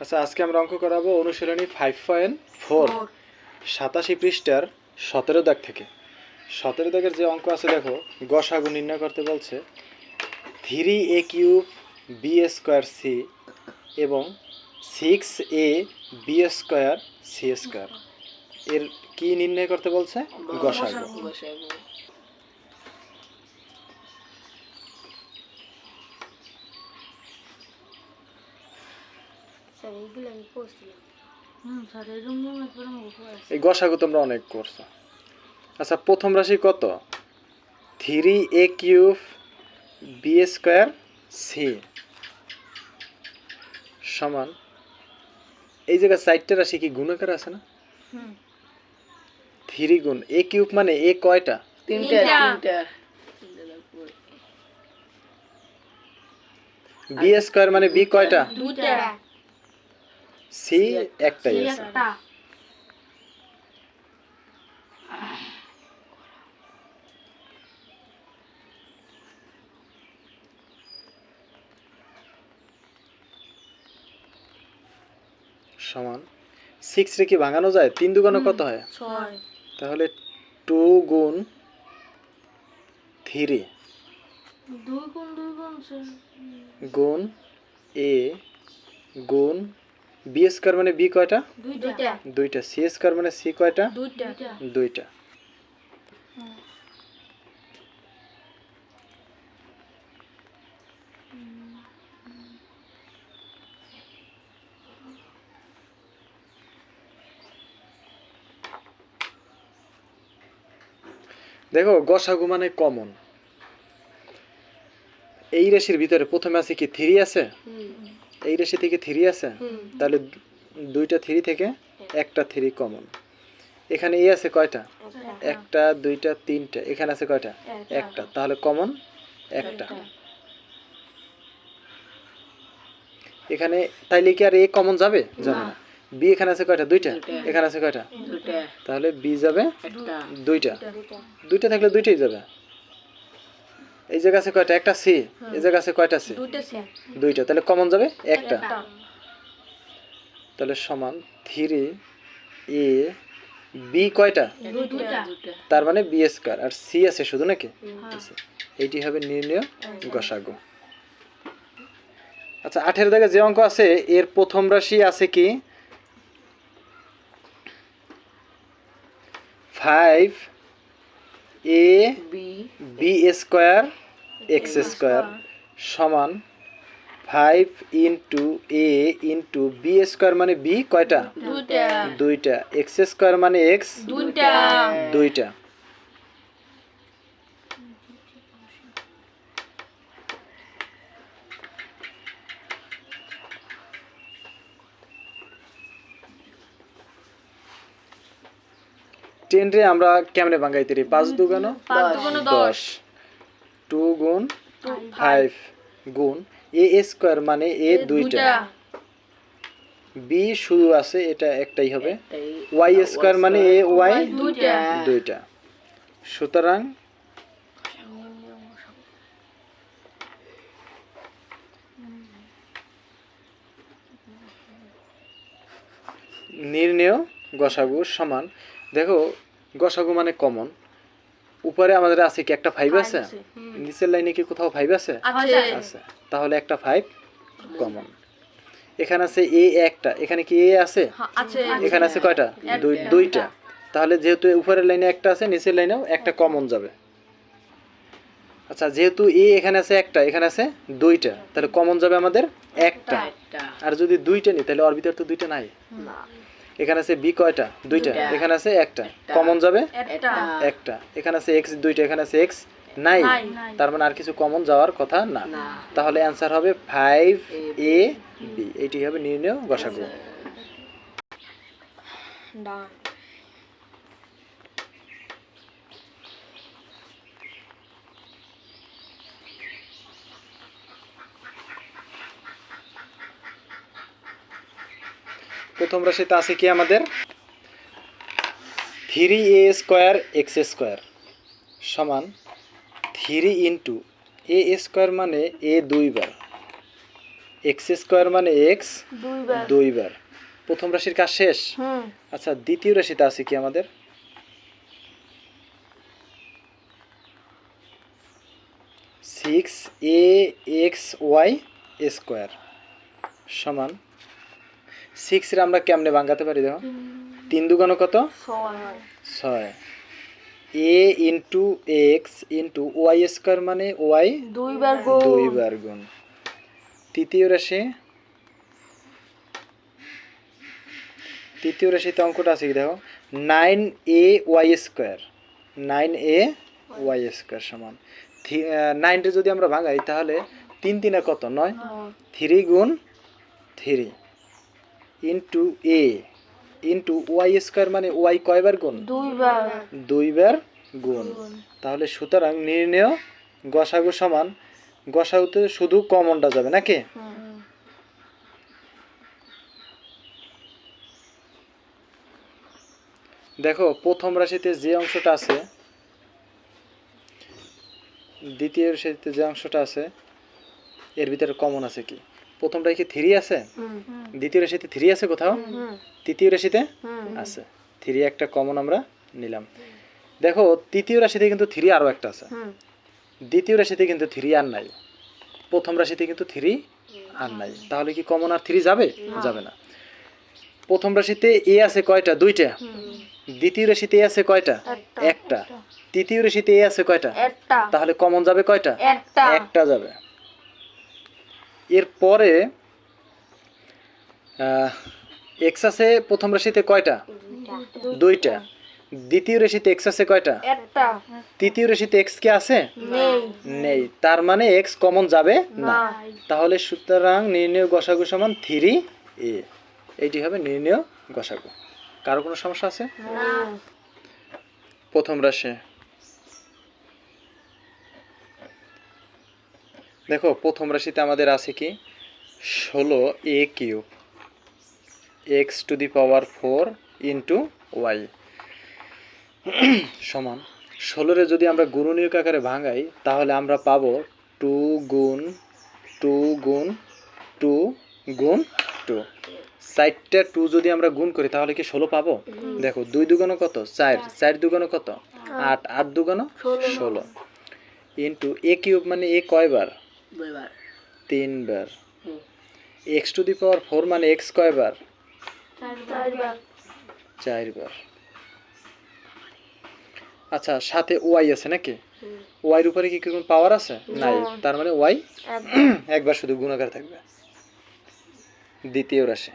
আচ্ছা আজকে আমরা অঙ্ক করাবো অনুশীলনী ফাইভ পয়েন্ট ফোর সাতাশি পৃষ্ঠার সতেরো দাগ থেকে। সতেরো দাগের যে অঙ্ক আছে দেখো গসাগু নির্ণয় করতে বলছে। Three A cube B square C এবং six A B square C square এর কি নির্ণয় করতে বলছে? গসাগু স্যার এইগুলো আমি করছিলাম। হুম স্যার এরকম নিয়ম একবার এই গসাগু তোমরা অনেক করছ। আচ্ছা প্রথম রাশি কত? Three A cube B square C. সমান। এই জায়গায় চারটে রাশি কি গুণাকার আছে না? হুম। থ্রি গুণ এ কিউব মানে এ কয়টা? তিনটা তিনটা। তিনটা। বি স্কোয়ার মানে বি কয়টা? দুটা সি একটাই আছে। সমান সিক্স রে কি ভাঙানো যায়? তিন দুগুণে কত হয়? তাহলে টু গুণ থ্রি গুণ এ গুণ বি স্কোয়ার মানে বি কয়টা? দুইটা। দুইটা। সি স্কোয়ার মানে সি কয়টা? দুইটা। দুইটা। দেখো গসাগু মানে কমন এই রাশির ভিতরে প্রথমে আছে কি থ্রি আছে? এই রাশি থেকে থ্রি আছে তাহলে দুইটা থ্রি থেকে একটা থ্রি কমন এখানে এ আছে কয়টা? একটা। দুইটা তিনটা। এখানে আছে কয়টা? একটা। তাহলে কমন একটা। এখানে তাইলে কি আর এ কমন যাবে? যাবে না। বি এখানে আছে কয়টা? দুইটা? এখানে আছে কয়টা? তাহলে বি যাবে একটা। দুইটা। দুইটা থাকলে দুইটাই যাবে। এই জায়গা আছে কয়টা? একটা সি। এই জায়গা আছে কয়টা সি? দুইটা তাহলে কমন যাবে? একটা। তাহলে সমান থ্রি এ বি কয়টা? তার মানে বি স্কোয়ার। আর সি আছে শুধু নাকি? আছে। এইটি হবে নির্ণয় গসাগু। আচ্ছা আঠের দাগে যে অঙ্ক আছে এর প্রথম রাশি আছে কি? Five A B square X square সমান five into A into B square মানে বি কয়টা? দুইটা। দুইটা। এক্স স্কোয়ার মানে এক্স? দুইটা। টেন রে আমরা কেমনে ভাঙ্গাইতে রি? পাঁচ দুগুণ দশ। টু গুণ ফাইভ। গুণ। এ স্কোয়ার মানে এ দুইটা। বি শুধু আছে এটা একটাই হবে। ওয়াই স্কোয়ার মানে এ ওয়াই দুইটা। দুইটা। সুতরাং নির্ণেয় গসাগু সমান। দেখো গসাগু মানে কমন উপরে আমাদের আছে কি একটা ফাইভ আছে? নিচের লাইনে কি কোথাও ফাইভ আছে? আছে। তাহলে একটা ফাইভ কমন এখানে আছে এ একটা। এখানে কি এ আছে? আছে। এখানে আছে কয়টা? দুই দুইটা। তাহলে যেহেতু উপরের লাইনে একটা আছে নিচের লাইনেও একটা কমন যাবে। আচ্ছা যেহেতু এ এখানে আছে একটা এখানে আছে দুইটা তাহলে কমন যাবে আমাদের একটা। আর যদি দুইটা নেই তাহলে ওর ভিতরে তো দুইটা নাই? এখানে আছে বি কয়টা? দুইটা। এখানে আছে একটা। কমন যাবে? একটা। একটা। এখানে আছে এক্স দুইটা। এখানে আছে এক্স নাই। তার মানে আর কিছু কমন যাওয়ার কথা না। না। তাহলে অ্যান্সার হবে ফাইভ এ বি এটি হবে নির্ণয় গসাগু। প্রথম রাশিতে আছে কি আমাদের? Three A square X square সমান থ্রি ইন্টু এ স্কোয়ার মানে এ দুইবার। এক্স স্কোয়ার মানে এক্স দুইবার। প্রথম রাশির কাজ শেষ? আচ্ছা দ্বিতীয় রাশিতে আছে কি আমাদের? Six A X Y square সমান সিক্সের আমরা কেমনে ভাঙাতে পারি দেখো? তিন দুগুণ কত? ছয়। ছয় A into X into Y square মানে ওয়াই দুইবার গুণ। দুইবার গুণ। তৃতীয় রাশি? তৃতীয় রাশিতে অঙ্কটা আছে কি দেখো? Nine A Y square nine A Y square সমান। নাইনটা যদি আমরা ভাঙাই তাহলে তিন তিনে কত? নয়। থ্রি গুণ three into A into Y square মানে ওয়াই কয়বার গুণ? দুইবার। দুইবার গুণ। তাহলে সুতরাং নির্ণয় গসাগু সমান গসাগুতে শুধু কমনটা যাবে নাকি? দেখো প্রথম রাশিতে যে অংশটা আছে দ্বিতীয় রাশিতে যে অংশটা আছে এর ভিতরে কমন আছে কি? প্রথমটায় কি থ্রি আছে? দ্বিতীয় রাশিতে থ্রি আছে কোথাও? তৃতীয় রাশিতে আছে। থ্রি একটা কমন আমরা নিলাম। দেখো তৃতীয় রাশিতে কিন্তু থ্রি আরও একটা আছে। দ্বিতীয় রাশিতে কিন্তু থ্রি আর নাই। প্রথম রাশিতে কিন্তু থ্রি আর নাই। তাহলে কি কমন আর থ্রি যাবে? যাবে না। প্রথম রাশিতে এ আছে কয়টা? দুইটা। দ্বিতীয় রাশিতে এ আছে কয়টা? একটা। তৃতীয় রাশিতে এ আছে কয়টা? তাহলে কমন যাবে কয়টা? একটা। একটা যাবে। এরপরে এক্স আছে প্রথম রাশিতে কয়টা? দুইটা। দ্বিতীয় রাশিতে এক্স আছে কয়টা? একটা। তৃতীয় রাশিতে এক্স কি আছে? নেই। তার মানে এক্স কমন যাবে না। না তাহলে সুতরাং নির্ণয় গসাগু সমান থ্রি এ এইটি হবে নির্ণয় গসাগু। কারও কোনো সমস্যা আছে? প্রথম রাশি। দেখো প্রথম রাশিতে আমাদের আছে কি? ষোলো A cube X to the power four into Y সমান। ষোলোরে যদি আমরা গুণনীয়ক আকারে ভাঙাই তাহলে আমরা পাবো টু গুণ টু গুণ টু গুণ টু চারটা টু যদি আমরা গুণ করি তাহলে কি ষোলো পাবো? দেখো দুই দুগুণ কত? চার। চার। দুগুণ কত? আট। আট। দুগুণ ষোলো। ইন্টু এ কিউব মানে এ কয়বার? তিনবার। X to the power four মানে এক্স কয়বার? চারবার। আচ্ছা সাথে ওয়াই আছে নাকি? ওয়াইয়ের উপরে কি কোনো পাওয়ার আছে? নাই। তার মানে ওয়াই একবার। শুধু গুণাকার থাকবে। দ্বিতীয় রাশি।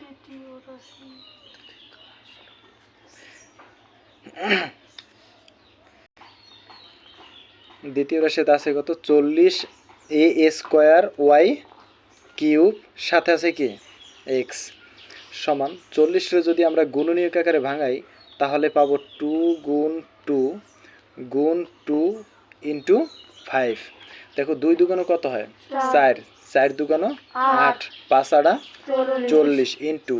দ্বিতীয় রাশি। দ্বিতীয় রাশিতে আছে কত? চল্লিশ এ স্কোয়ার ওয়াই কিউব সাথে আছে কি? এক্স সমান। চল্লিশে যদি আমরা গুণনীয়ক আকারে ভাঙাই তাহলে পাবো টু গুণ টু গুণ টু ইন্টু ফাইভ। দেখো দুই দুগুণ কত হয়? চার। চার। দুগুণ আট। পাঁচ আড়া চল্লিশ। ইন্টু।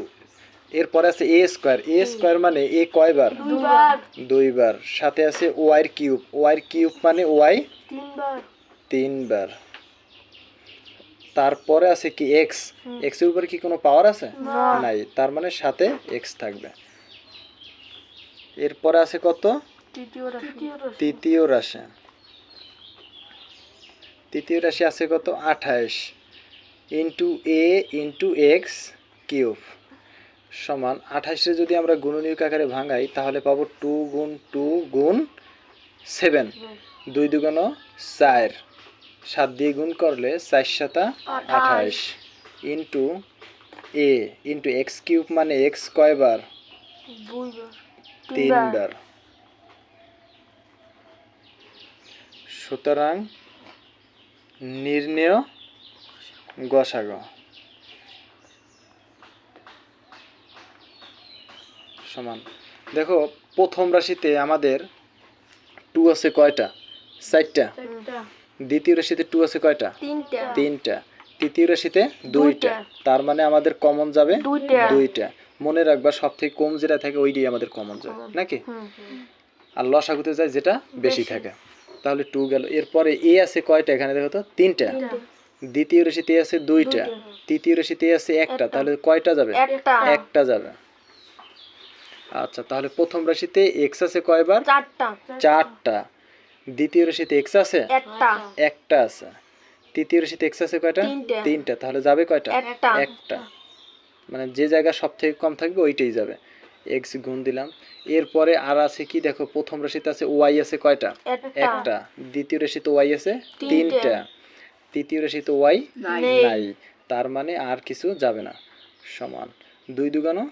এরপরে আছে এ স্কোয়ার। এ স্কোয়ার মানে এ কয়বার? দুইবার। সাথে আছে ওয়াইয়ের কিউব। ওয়াইয়ের কিউব মানে ওয়াই তিনবার। তারপরে আছে কি এক্স এক্সের উপরে কি কোনো পাওয়ার আছে? নাই। তার মানে সাথে এক্স থাকবে। এরপরে আছে কত? তৃতীয় রাশি। তৃতীয় রাশি। তৃতীয় রাশি। আছে কত? আঠাইশ into A into X cube সমান আঠাইশে যদি আমরা গুণনীয়ক আকারে ভাঙাই তাহলে পাবো টু গুণ টু গুণ সেভেন দুই দুগুণ চার। সাত দিয়ে গুণ করলে চার সাতা আঠাইশ into A into X cube মানে এক্স কয়বার? তিনবার। সুতরাং নির্ণেয় গসাগ। সমান। দেখো প্রথম রাশিতে আমাদের টু আছে কয়টা? চারটা। দ্বিতীয় রাশিতে টু আছে কয়টা? তিনটা। তিনটা। তৃতীয় রাশিতে দুইটা। তার মানে আমাদের কমন যাবে দুইটা। মনে রাখবা সব থেকে কম যেটা থাকে ওইটাই আমাদের কমন যায় নাকি? আর লসাগুতে যায় যেটা বেশি থাকে। তাহলে টু গেল। এরপরে এ আছে কয়টা এখানে দেখো তো? তিনটা। দ্বিতীয় রাশিতে আছে দুইটা। তৃতীয় রাশিতে আছে একটা। তাহলে কয়টা যাবে? একটা। একটা যাবে। আচ্ছা তাহলে প্রথম রাশিতে এক্স আছে কয়বার? চারটা। চারটা। দ্বিতীয় রাশিতে এক্স আছে? একটা। একটা আছে। তৃতীয় রাশিতে এক্স আছে কয়টা? তিনটা। তাহলে যাবে কয়টা? একটা। মানে যে জায়গা সব থেকে কম থাকবে ওইটাই যাবে। এক্স গুণ দিলাম। এরপরে আর আছে কি? দেখো প্রথম রাশিতে আছে ওয়াই আছে কয়টা? একটা। দ্বিতীয় রাশিতে ওয়াই আছে তিনটা। তৃতীয় রাশিতে ওয়াই নেই। নাই। তার মানে আর কিছু যাবে না। সমান। দুই দুগানো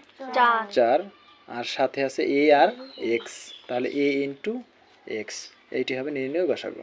চার। আর সাথে আছে এ আর এক্স তাহলে এ ইন্টু এক্স এইটি হবে নির্ণয় গসাগু।